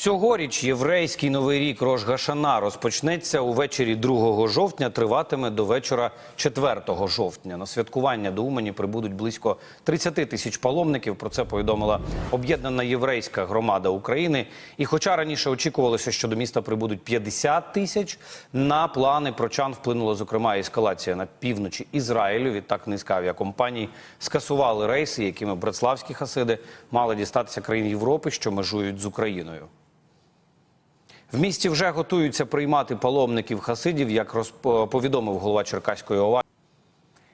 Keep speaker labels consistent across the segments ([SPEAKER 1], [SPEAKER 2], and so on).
[SPEAKER 1] Цьогоріч єврейський новий рік Рош Гашана розпочнеться увечері 2 жовтня, триватиме до вечора 4 жовтня. На святкування до Умані прибудуть близько 30 тисяч паломників. Про це повідомила об'єднана єврейська громада України. І хоча раніше очікувалося, що до міста прибудуть 50 тисяч, на плани прочан вплинула зокрема ескалація на півночі Ізраїлю. Відтак низка авіакомпаній скасували рейси, якими братславські хасиди мали дістатися країн Європи, що межують з Україною. В місті вже готуються приймати паломників хасидів, як розповідомив голова Черкаської ОВА.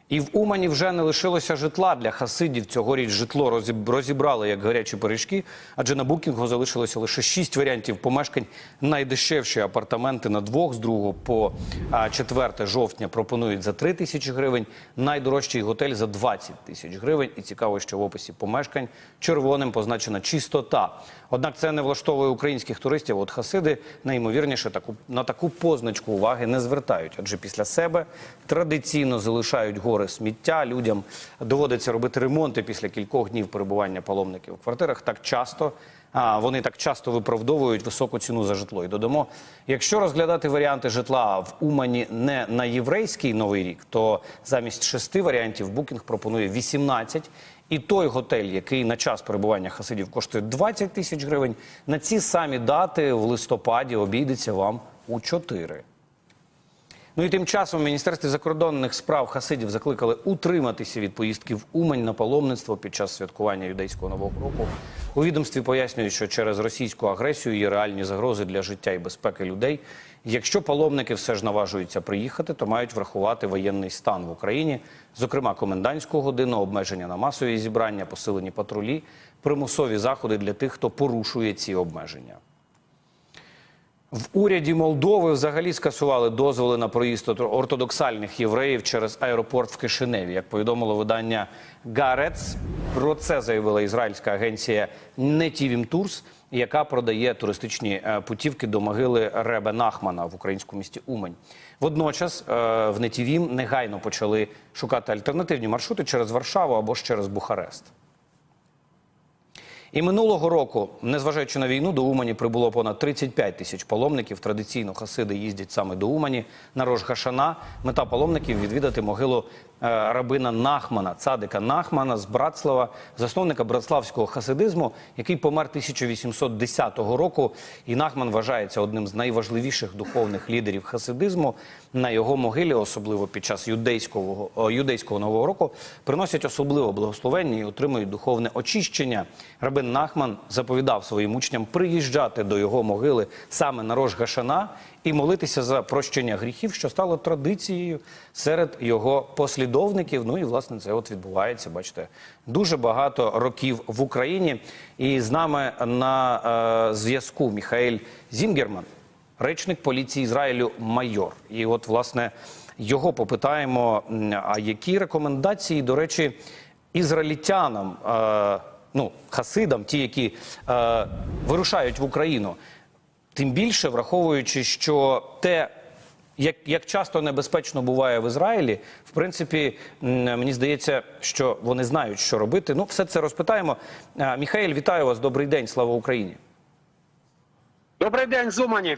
[SPEAKER 1] І в Умані вже не лишилося житла для хасидів. Цьогоріч житло розіб- розібрали як гарячі пиріжки, адже на букінгу залишилося лише шість варіантів помешкань. Найдешевші апартаменти на двох з 2 по а, 4 жовтня пропонують за 3 тисячі гривень, найдорожчий готель за 20 тисяч гривень. І цікаво, що в описі помешкань червоним позначена чистота. Однак це не влаштовує українських туристів. От хасиди найімовірніше таку на таку позначку уваги не звертають, адже після себе традиційно залишають гори сміття. Людям доводиться робити ремонти після кількох днів перебування паломників у квартирах. Так часто а, вони так часто виправдовують високу ціну за житло. І додамо, якщо розглядати варіанти житла в Умані не на єврейський новий рік, то замість шести варіантів Букінг пропонує 18. І той готель, який на час перебування хасидів коштує 20 тисяч гривень, на ці самі дати в листопаді обійдеться вам у 4. Ну і тим часом в Міністерстві закордонних справ хасидів закликали утриматися від поїздки в Умань на паломництво під час святкування юдейського нового року. У відомстві пояснюють, що через російську агресію є реальні загрози для життя і безпеки людей. Якщо паломники все ж наважуються приїхати, то мають врахувати воєнний стан в Україні, зокрема комендантську годину, обмеження на масові зібрання, посилені патрулі, примусові заходи для тих, хто порушує ці обмеження. В уряді Молдови взагалі скасували дозволи на проїзд ортодоксальних євреїв через аеропорт в Кишиневі. Як повідомило видання Гарец, про це заявила ізраїльська агенція Нетівім Турс, яка продає туристичні е, путівки до могили Ребе Нахмана в українському місті Умань. Водночас е, в Нетівім негайно почали шукати альтернативні маршрути через Варшаву або ж через Бухарест. І минулого року, незважаючи на війну, до Умані прибуло понад 35 тисяч паломників. Традиційно хасиди їздять саме до Умані на Рожгашана. Мета паломників відвідати могилу рабина Нахмана, цадика Нахмана з Братслава, засновника братславського хасидизму, який помер 1810 року. І Нахман вважається одним з найважливіших духовних лідерів хасидизму. На його могилі, особливо під час юдейського, юдейського нового року, приносять особливо благословення і отримують духовне очищення. Рабин Нахман заповідав своїм учням приїжджати до його могили саме на Рож Гашана і молитися за прощення гріхів, що стало традицією серед його послідовників. Ну і власне це от відбувається. Бачите, дуже багато років в Україні. І з нами на е, зв'язку Міхаель Зінгерман, речник поліції Ізраїлю майор. І от власне його попитаємо. А які рекомендації, до речі, ізраїльтянам, е, ну хасидам, ті, які е, вирушають в Україну, тим більше враховуючи, що те. Як, як часто небезпечно буває в Ізраїлі, в принципі, мені здається, що вони знають, що робити. Ну, все це розпитаємо. А, Міхаїль, вітаю вас. Добрий день. Слава Україні.
[SPEAKER 2] Добрий день, Зумані.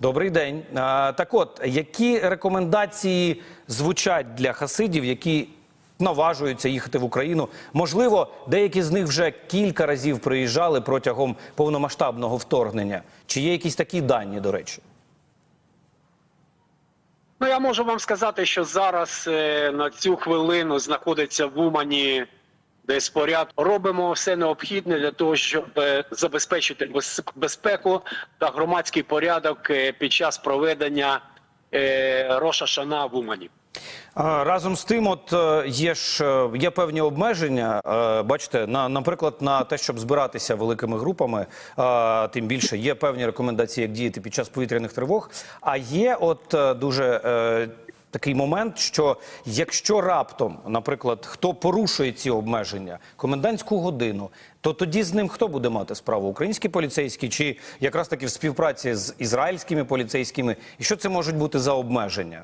[SPEAKER 1] Добрий день. Так от, які рекомендації звучать для хасидів, які наважуються їхати в Україну? Можливо, деякі з них вже кілька разів приїжджали протягом повномасштабного вторгнення. Чи є якісь такі дані, до речі?
[SPEAKER 2] Ну я можу вам сказати, що зараз е, на цю хвилину знаходиться в Умані десь поряд. Робимо все необхідне для того, щоб е, забезпечити безпеку та громадський порядок е, під час проведення е, Роша в Умані.
[SPEAKER 1] Разом з тим, от е, є ж е, є певні обмеження. е, Бачите, на наприклад, на те, щоб збиратися великими групами, тим більше є певні рекомендації, як діяти під час повітряних тривог. А є от дуже. Такий момент, що якщо раптом, наприклад, хто порушує ці обмеження, комендантську годину, то тоді з ним хто буде мати справу? Українські поліцейські чи якраз таки в співпраці з ізраїльськими поліцейськими? І що це можуть бути за обмеження?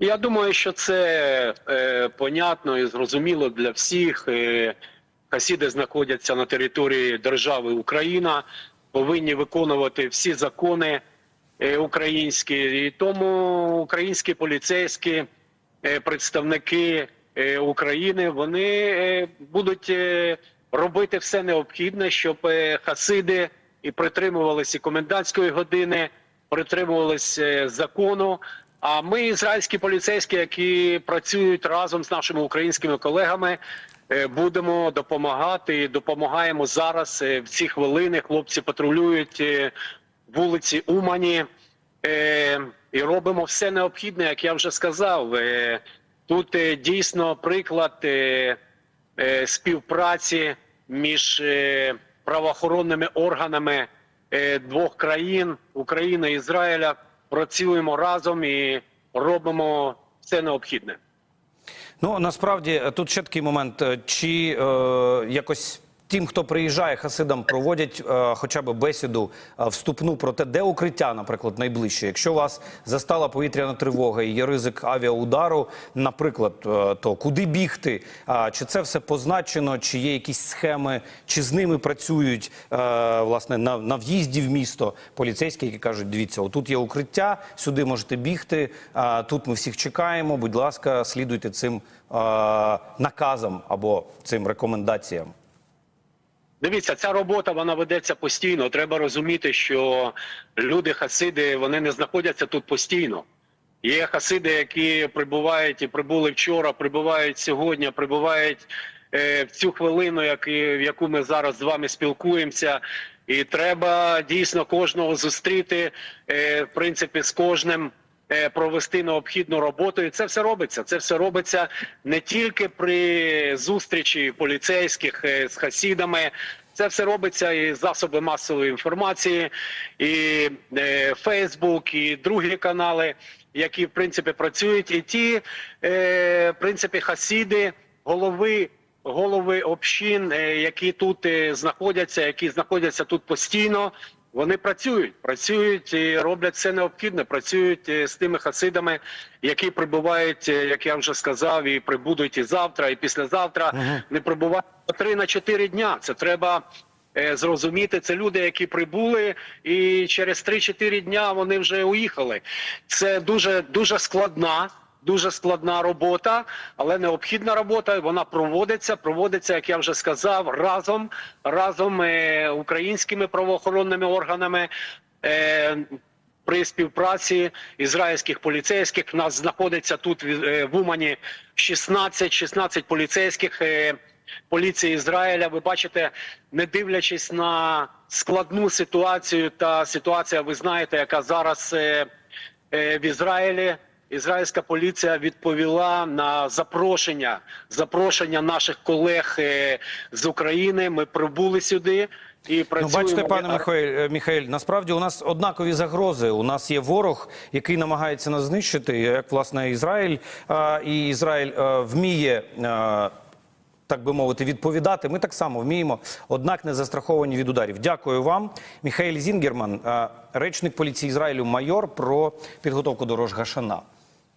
[SPEAKER 2] Я думаю, що це е, понятно і зрозуміло для всіх. Е, Хасіди знаходяться на території держави Україна. повинні виконувати всі закони е, українські. І тому українські поліцейські е, представники е, України вони е, будуть е, робити все необхідне, щоб е, хасиди і притримувалися комендантської години, притримувалися е, закону. А ми, ізраїльські поліцейські, які працюють разом з нашими українськими колегами, е, будемо допомагати і допомагаємо зараз е, в ці хвилини. Хлопці патрулюють е, вулиці Умані і робимо все необхідне, як я вже сказав. Тут дійсно приклад співпраці між правоохоронними органами двох країн України і Ізраїля. Працюємо разом і робимо все необхідне.
[SPEAKER 1] Ну насправді тут ще такий момент. Е, Чи е, якось тим, хто приїжджає, хасидам проводять е, хоча б бесіду е, вступну про те, де укриття, наприклад, найближче. Якщо вас застала повітряна тривога і є ризик авіаудару, наприклад, е, то куди бігти? А чи це все позначено? Чи є якісь схеми, чи з ними працюють е, власне на, на в'їзді в місто поліцейські, які кажуть: дивіться, отут є укриття, сюди можете бігти. А тут ми всіх чекаємо. Будь ласка, слідуйте цим е, наказам або цим рекомендаціям.
[SPEAKER 2] Дивіться, ця робота вона ведеться постійно. Треба розуміти, що люди хасиди вони не знаходяться тут постійно. Є хасиди, які прибувають і прибули вчора, прибувають сьогодні, прибувають е, в цю хвилину, як, і- в яку ми зараз з вами спілкуємося. І треба дійсно кожного зустріти, е, в принципі, з кожним провести необхідну роботу. І це все робиться. Це все робиться не тільки при зустрічі поліцейських е, з хасідами. Це все робиться і засоби масової інформації, і е, Фейсбук, і другі канали, які в принципі працюють, і ті, е, в принципі, хасіди, голови. Голови общин, е, які тут е, знаходяться, які знаходяться тут постійно, вони працюють, працюють і роблять все необхідне. Працюють е, з тими хасидами, які прибувають, е, як я вже сказав, і прибудуть і завтра, і післязавтра. Не прибувають на три на чотири дня. Це треба е, зрозуміти. Це люди, які прибули, і через 3-4 дня вони вже уїхали. Це дуже дуже складна. Дуже складна робота, але необхідна робота. Вона проводиться. Проводиться, як я вже сказав, разом разом е, українськими правоохоронними органами. Е, при співпраці ізраїльських поліцейських нас знаходиться тут е, в Умані 16, 16 поліцейських е, поліції Ізраїля. Ви бачите, не дивлячись на складну ситуацію та ситуація, ви знаєте, яка зараз е, е, в Ізраїлі. Ізраїльська поліція відповіла на запрошення запрошення наших колег е, з України. Ми прибули сюди і
[SPEAKER 1] Ну, бачите, пане Михайль, Михайль, насправді у нас однакові загрози. У нас є ворог, який намагається нас знищити, як власне Ізраїль. І Ізраїль е, вміє. е, Так би мовити, відповідати. Ми так само вміємо, однак не застраховані від ударів. Дякую вам, Міхаель Зінгерман, е, речник поліції Ізраїлю, майор про підготовку до Рожгашана.